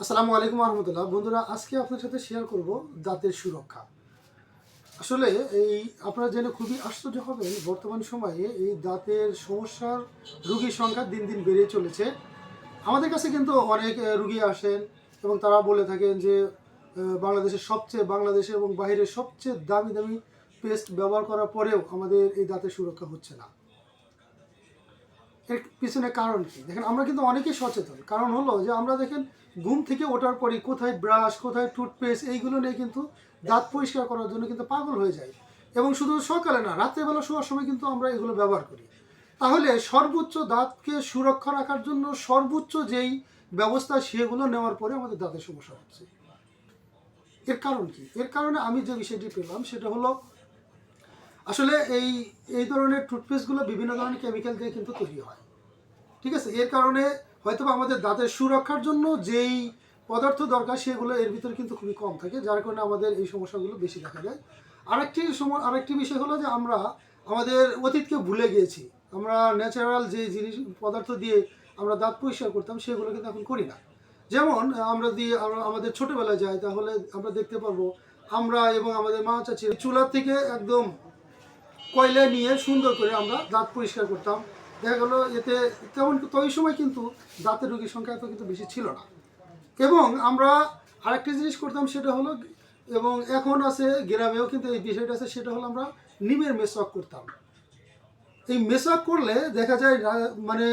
আসসালামু আলাইকুম রহমতুল্লাহ বন্ধুরা, আজকে আপনার সাথে শেয়ার করব দাঁতের সুরক্ষা। আসলে এই আপনারা জেনে খুবই আশ্চর্য হবেন, বর্তমান সময়ে এই দাঁতের সমস্যার রুগীর সংখ্যা দিন দিন বেড়ে চলেছে। আমাদের কাছে কিন্তু অনেক রুগী আসেন এবং তারা বলে থাকেন যে বাংলাদেশের সবচেয়ে বাংলাদেশে এবং বাইরের সবচেয়ে দামি দামি পেস্ট ব্যবহার করার পরেও আমাদের এই দাঁতের সুরক্ষা হচ্ছে না। এর পিছনে কারণ কি? দেখেন, আমরা কিন্তু অনেকেই সচেতন। কারণ হলো যে, আমরা দেখেন, ঘুম থেকে ওঠার পরে কোথায় ব্রাশ, কোথায় টুথপেস্ট, এইগুলো নিয়ে কিন্তু দাঁত পরিষ্কার করার জন্য কিন্তু পাগল হয়ে যায় এবং শুধু সকালে না, রাত্রেবেলা শোয়ার সময় কিন্তু আমরা এগুলো ব্যবহার করি। তাহলে সর্বোচ্চ দাঁতকে সুরক্ষা রাখার জন্য সর্বোচ্চ যেই ব্যবস্থা, সেগুলো নেওয়ার পরে আমাদের দাঁতের সমস্যা হচ্ছে। এর কারণ কি? এর কারণে আমি যে বিষয়টি পেলাম, সেটা হলো আসলে এই এই ধরনের টুথপেস্টগুলো বিভিন্ন ধরনের কেমিক্যাল দিয়ে কিন্তু তৈরি হয়। ঠিক আছে? এর কারণে হয়তো আমাদের দাঁতের সুরক্ষার জন্য যেই পদার্থ দরকার, সেগুলো এর ভিতরে কিন্তু খুবই কম থাকে, যার কারণে আমাদের এই সমস্যাগুলো বেশি দেখা যায়। আরেকটি সময়, আরেকটি বিষয় হলো যে আমরা আমাদের অতীতকে ভুলে গিয়েছি। আমরা ন্যাচারাল যে জিনিস, পদার্থ দিয়ে আমরা দাঁত পরিষ্কার করতাম, সেগুলো কিন্তু এখন করি না। যেমন, আমরা দিয়ে আমরা, আমাদের ছোটোবেলায় যাই, তাহলে আমরা দেখতে পারব, আমরা এবং আমাদের মা চাচি চুলার থেকে একদম কয়লা নিয়ে সুন্দর করে আমরা দাঁত পরিষ্কার করতাম। দেখা গেলো এতে তেমন তো ওই সময় কিন্তু দাঁতের রোগীর সংখ্যা এত কিন্তু বেশি ছিল না। এবং আমরা আরেকটি জিনিস করতাম সেটা হলো, এবং এখন আছে গ্রামেও কিন্তু এই বিষয়টা আছে, সেটা হলো আমরা নিমের মেসওয়াক করতাম। এই মেসওয়াক করলে দেখা যায় মানে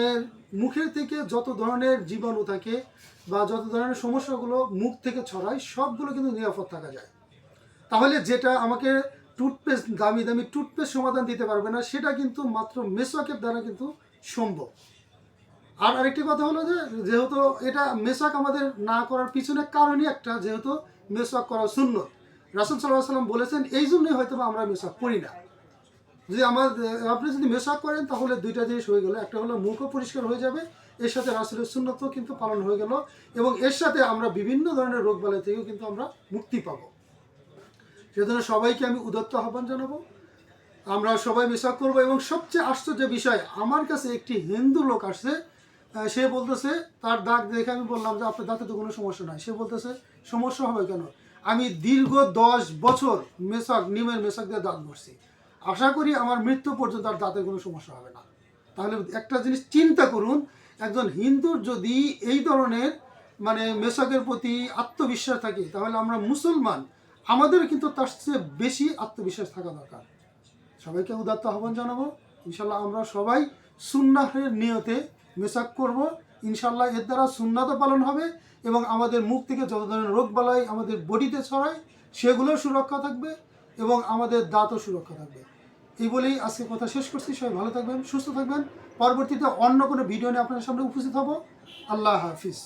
মুখের থেকে যত ধরনের জীবাণু থাকে বা যত ধরনের সমস্যাগুলো মুখ থেকে ছড়ায়, সবগুলো কিন্তু নিরাপদ থাকা যায়। তাহলে যেটা আমাকে টুথপেস্ট দামি দামি টুথপেস্ট সমাধান দিতে পারবে না, সেটা কিন্তু মাত্র মেসওয়াকের দ্বারা কিন্তু সম্ভব। আর আরেকটি কথা হলো যে, যেহেতু এটা মেসওয়াক আমাদের না করার পিছনে কারণই একটা, যেহেতু মেসওয়াক করা শূন্য রাসুল সাল্লাহ সাল্লাম বলেছেন, এই জন্যই হয়তো আমরা মেসওয়াক করি না। যদি আমার, আপনি যদি মেসওয়াক করেন, তাহলে দুইটা জিনিস হয়ে গেল। একটা হলো মুখও পরিষ্কার হয়ে যাবে, এর সাথে রাসুলের সুন্নতও কিন্তু পালন হয়ে গেল, এবং এর সাথে আমরা বিভিন্ন ধরনের রোগ বালাই থেকেও কিন্তু আমরা মুক্তি পাবো। সেজন্য সবাইকে আমি উদত্ত আহ্বান জানাব। আমরা সবাই মিশাক করব এবং সবচেয়ে আশ্চর্য বিষয়, আমার কাছে একটি হিন্দু লোক আসছে সে বলতেছে, তার দাগ দেখে আমি বললাম যে, আপনার দাঁতে তো কোনো সমস্যা নাই। সে বলতেছে, সমস্যা হবে কেন? আমি দীর্ঘ দশ বছর মেশাক নিমের মেশাক দিয়ে দাঁত ঘষছি। আশা করি আমার মৃত্যু পর্যন্ত আর দাঁতের কোনো সমস্যা হবে না। তাহলে একটা জিনিস চিন্তা করুন, একজন হিন্দুর যদি এই ধরনের মানে মেশাকের প্রতি আত্মবিশ্বাস থাকে, তাহলে আমরা মুসলমান আমাদের কিন্তু তার চেয়ে বেশি আত্মবিশ্বাস থাকা দরকার। সবাইকে উদাত্ত আহ্বান জানাব। ইনশাল্লাহ আমরা সবাই সুন্নাহের নিয়তে মেসাক করব। ইনশাল্লাহ এর দ্বারা সুন্নাত পালন হবে এবং আমাদের মুখ থেকে যত ধরনের রোগ বালাই আমাদের বডিতে ছড়ায়, সেগুলোও সুরক্ষা থাকবে এবং আমাদের দাঁতও সুরক্ষা থাকবে। এই বলেই আজকে কথা শেষ করছি। সবাই ভালো থাকবেন, সুস্থ থাকবেন। পরবর্তীতে অন্য কোনো ভিডিও নিয়ে আপনাদের সামনে উপস্থিত হব। আল্লাহ হাফিজ।